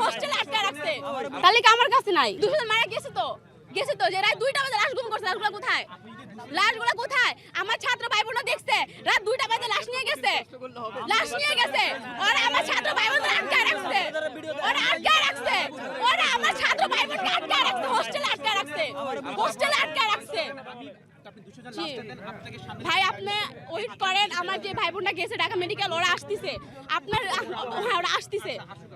হোস্টেলে আটকা রাখছে। তালিকা আমার কাছে নাই? দুজন মারা গেছে তো। গেছে তো যে রাত দুইটা বাজে লাশ গুম করছে লাশগুলো কোথায়? লাশগুলো কোথায়? আমার ছাত্র ভাই বোনরা দেখছে রাত দুইটা বাজে লাশ নিয়ে গেছে। লাশ নিয়ে গেছে। ওরা আমার ছাত্র ভাই বোনরা আটকা রাখছে। ওরা আটকা রাখছে। ওরা আমার ছাত্র ভাই বোনকে আটকা রাখছে হোস্টেলে আটকা রাখছে। হোস্টেলে আটকা রাখছে। ভাই আপনি ওয়েট করেন আমার যে ভাই বোনটা গেছে ঢাকা মেডিকেল ওরা আসতেছে। আপনার হ্যাঁ ওরা আসতেছে।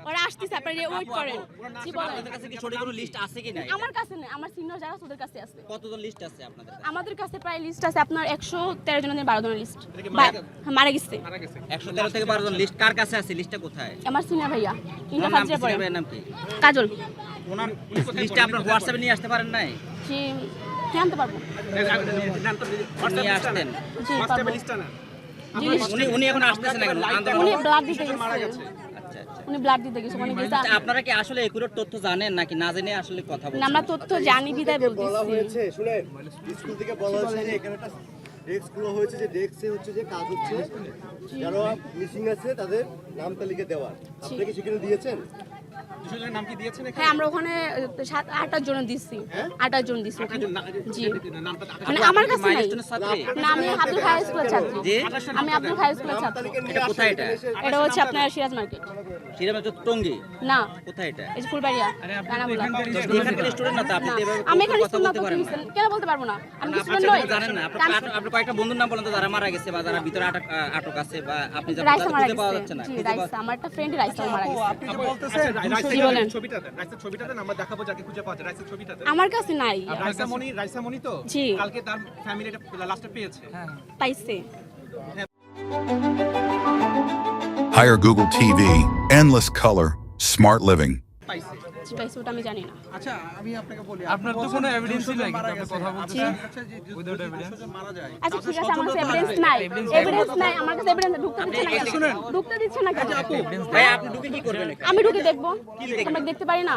ওরা আসতেছে আপনার ওয়েট করেন। জি বলেন। আপনাদের কাছে কি সঠিক কোনো লিস্ট আছে কি নাই আমার কাছে নেই আমার সিনিয়র যারা ওদের কাছে আছে। কতজন লিস্ট আছে আপনাদের আমাদের কাছে প্রায় লিস্ট আছে আপনার একশো তেরো জনের বারো জনের লিস্ট মারা গেছে? একশো তেরো থেকে বারো জন লিস্ট কার কাছে আছে? লিস্টটা কোথায়? আমার সিনিয়র ভাইয়া ইন্টার ফার্স্ট পড়ে নাম কি? কাজল। ওনার লিস্টটা আপনার হোয়াটসঅ্যাপে নিয়ে আসতে পারেন নাই? জি আনতে পারব? নিয়ে আসতেন। জি পারব। জি উনি উনি এখন আসতেছেন না কেন আন্দোলন উনি ব্লাড দিতে গেছে। আচ্ছা আচ্ছা। উনি ব্লাড দিতে গেছে উনি আচ্ছা, আপনারা কি আসলে একুরেট তথ্য জানেন নাকি? না জেনে আসলে কথা বলছেন আমরা তথ্য জানি বিদায় বলা হয়েছে শুনেন স্কুল থেকে বলা হয়েছে যে এখানে একটা ডেস্ক হয়েছে যে ডেস্কে হচ্ছে যে কাজ হচ্ছে। যারা মিসিং আছে তাদের নাম তালিকা দেওয়ার। আপনি কি সেখানে দিয়েছেন? হ্যাঁ আমরা ওখানে সাত আটার জন্য দিচ্ছি। আটার জন্য দিচ্ছি জি। মানে আমার কাছে নাই। না আমি আব্দুল খাই স্কুলের ছাত্রী। আমি আব্দুল খাই স্কুলের ছাত্র। এটা কোথায় এটা? এটা? হচ্ছে আপনার সিরাজ মার্কেট। সিরাজ টঙ্গি? না। কোথায় এটা? এই ফুলবাড়িয়া রানাবুলা এখানকার স্টুডেন্ট না তো আপনি না। তো এভাবে আমি এখানে স্কুল না বলতে তো পারেন না। কি কেন বলতে পারব না? আমি আপনি স্টুডেন্ট নই। জানেন না। আপনার কয়েকটা বন্ধুর নাম বলেন তো যারা মারা গেছে বা যারা ভিতরে আটক আছে বা আপনি যারা রাইসা মারা খুঁজে পাওয়া যাচ্ছে না আমার একটা ফ্রেন্ড রাইসা মারা গেছে। আপনি বলতেছেন জি বলেন? ছবিটাতে রাইসের ছবিটাতে আমরা দেখাবো যাকে খুঁজে পাওয়া যায় রাইসের ছবিটাতে। আমার কাছে নাই। রাইসা মনি রাইসা মনি তো? জি। কালকে তার ফ্যামিলিটা লাস্টে পেয়েছে। পাইছে। Hire Google TV, endless color, smart living. পাইছে পাইছে ওটা আমি জানি না। আচ্ছা আমি আপনাকে বলি আপনার তো কোনো এভিডেন্সই নাই আপনি কথা আপনার বলছেন কাছে যে মারা যায়। আচ্ছা ঠিক আছে আমার কাছে এভিডেন্স নাই। এভিডেন্স নাই। আমার কাছে এভিডেন্স ঢুকতে দিচ্ছে না কেন? ঢুকতে দিচ্ছে না কেন? ভাই আপনি ঢুকে কি করবেন আমি ঢুকে দেখব। আমরা দেখতে পারি না।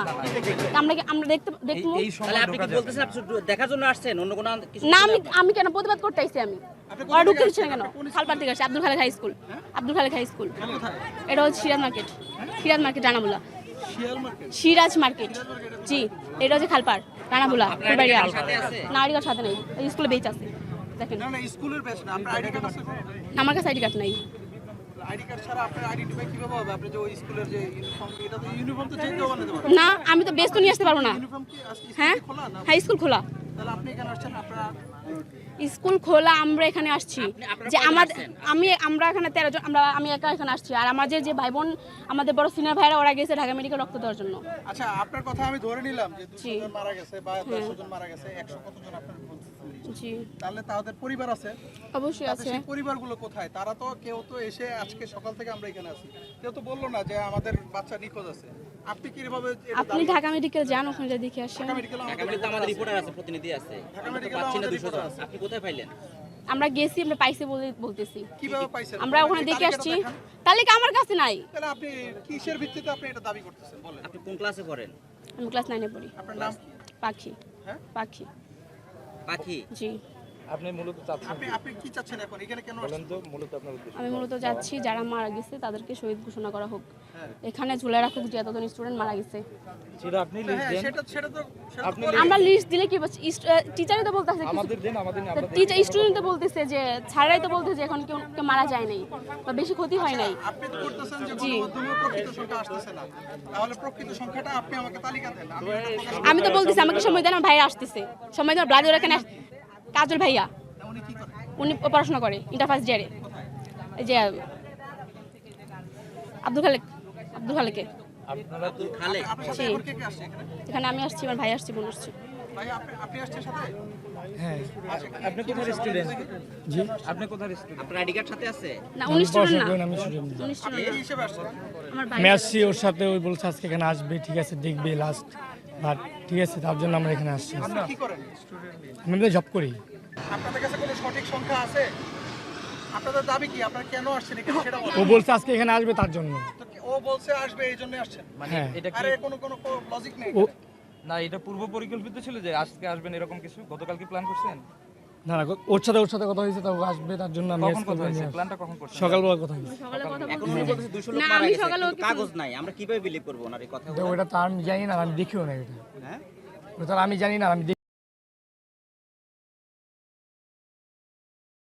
আমরা কি- আমরা দেখতে দেখব? তাহলে আপনি কি বলতেছেন আপনি শুধু দেখার জন্য আসছেন? অন্য কোনো কিছু না আমি আমি কেন প্রতিবাদ করতে আইছি আমি? ওরা ঢুকতে দিচ্ছে না কেন? খালপার থেকে আসছে। Abdul Khalek high school. Abdul Khalek high school. এটা হচ্ছে Siraj market. Siraj market Ranabula Siraj market. জি এটা হচ্ছে খালপাড় রানাবুলা ফুলবাড়িয়া না আইডি কার্ড সাথে নেই স্কুলে বেচ আছে দেখেন। না না স্কুলের ব্যাচ না আপনার আইডি কার্ড আছে আমার কাছে আইডি কার্ড নাই। আইডি কার্ড ছাড়া আপনার আইডেন্টিফাই কীভাবে হবে? আপনি যে ওই স্কুলের যে ইউনিফর্ম এটা তো ইউনিফর্ম তো যে কেউ বানাতে পারে না আমি তো বেস্ট তো নিয়ে আসতে পারব না। ইউনিফর্ম কি আজকে হ্যাঁ? হাই হ্যাঁ স্কুল খোলা। স্কুল খোলা আমরা এখানে আসছি। যে আমাদের আমি আমরা এখানে তেরো জন আমরা আমি একা এখানে আসছি। আর আমাদের যে ভাই বোন আমাদের বড় সিনিয়র ভাইরা ওরা গেছে ঢাকা মেডিকেল রক্ত দেওয়ার জন্য। আচ্ছা আপনার কথা আমি ধরে নিলাম যে। 200 জন মারা গেছে বা 100 জন মারা গেছে 100 কতজন আপনার জি। তাহলে তাদের পরিবার আছে? অবশ্যই আছে। সেই পরিবারগুলো কোথায়? তারা তো কেউ তো এসে আজকে সকাল থেকে আমরা এখানে আছি। কেউ তো বলল না যে আমাদের বাচ্চা নিখোঁজ আছে। আপনি কীভাবে আপনি ঢাকা মেডিকেল যান ওখানে যা দেখে আসেন। ঢাকা মেডিকেল ঢাকা মেডিকেল আমাদের রিপোর্টার আছে প্রতিনিধি আছে। আমরা তো মেডিকেলে। আপনি কোথায় পাইলেন? আমরা গেছি আমরা পাইছি বলে বলতেছি। কীভাবে পাইছেন? আমরা ওখানে দেখে আসছি। তালিকা আমার কাছে নাই। তাহলে আপনি কিসের ভিত্তিতে আপনি এটা দাবি করতেছেন? বলেন। আপনি কোন ক্লাসে পড়েন? আমি ক্লাস নাইনে পড়ি। আপনার নাম পাখি। হ্যাঁ? পাখি। পাখি? জি। আপনি মূলত চাচ্ছেন আপনি আপনি কি চাচ্ছেন এখন? এখানে কেন বলেন তো মূলত আপনার উদ্দেশ্য। আমি মূলত যাচ্ছি যারা মারা গেছে তাদেরকে শহীদ ঘোষণা করা হোক। হ্যাঁ। এখানে ঝুলে রাখুক যে এতজন স্টুডেন্ট মারা গেছে। সেটা আপনি লিস্ট হ্যাঁ দেন। সেটা সেটা তো আপনি আমরা লিস্ট দিলে কি টিচারই তো বলতেছে আমাদের দেন আমাদের টিচার স্টুডেন্ট তো বলতেছে যে স্যাররাই তো বলতেছে যে এখন কেউ কেউ মারা যায় নাই। বা বেশি ক্ষতি হয় নাই। আপনি তো করতেছেন যে জি। প্রকৃত সংখ্যা আসতেছে না। তাহলে প্রকৃত সংখ্যাটা আপনি আমাকে তালিকা দেন। আমি তো বলতেছি আমাকে সময় দেন আমার ভাইরা আসতেছে। সময় দেন ব্লাড এখানে আস- কাজল ভাইয়া। উনি কি পড়াশোনা করে ইন্টার ফার্স্ট ইয়ারে। এই যে আব্দুল খালেক আব্দুল খালেকে। এখন? আমি আসছি আমার ভাই আসছি বোন আসছি। হ্যাঁ। আমার ওর সাথে ওই বলছে আজকে এখানে আসবে ঠিক আছে দেখবে লাস্ট বাট ঠিক আছে তার জন্য আমরা এখানে আসছি। আপনি আমি জব করি। আপনাদের কাছে কোনো সঠিক সংখ্যা আছে? আপনাদের দাবি কি? আপনারা কেন আসছেন এখানে? সেটা ও বলছে আজকে এখানে আসবে তার জন্য। ও বলছে আসবে এই জন্য আসছেন? হ্যাঁ। এটা আরে কোনো কোনো লজিক নেই না এটা পূর্ব পরিকল্পিত ছিল যে আজকে আসবেন এরকম কিছু? গতকাল কি প্ল্যান করছেন? না না ওর সাথে ওর সাথে কথা হয়েছে তো আসবে তার জন্য আমি কখন কথা হয়েছে? প্ল্যানটা কখন করছেন? সকালবেলা কথা হয়েছে। সকালে কথা এখন উনি বলতেছে দুশো লোক মারা গেছে সকালে কিন্তু ওকে কাগজ নাই। আমরা কীভাবে বিলিভ করব ওনার এই কথা ওটা তো আমি জানি না আমি দেখিও না এটা। হ্যাঁ? ওটা আমি জানি না আমি দেখি-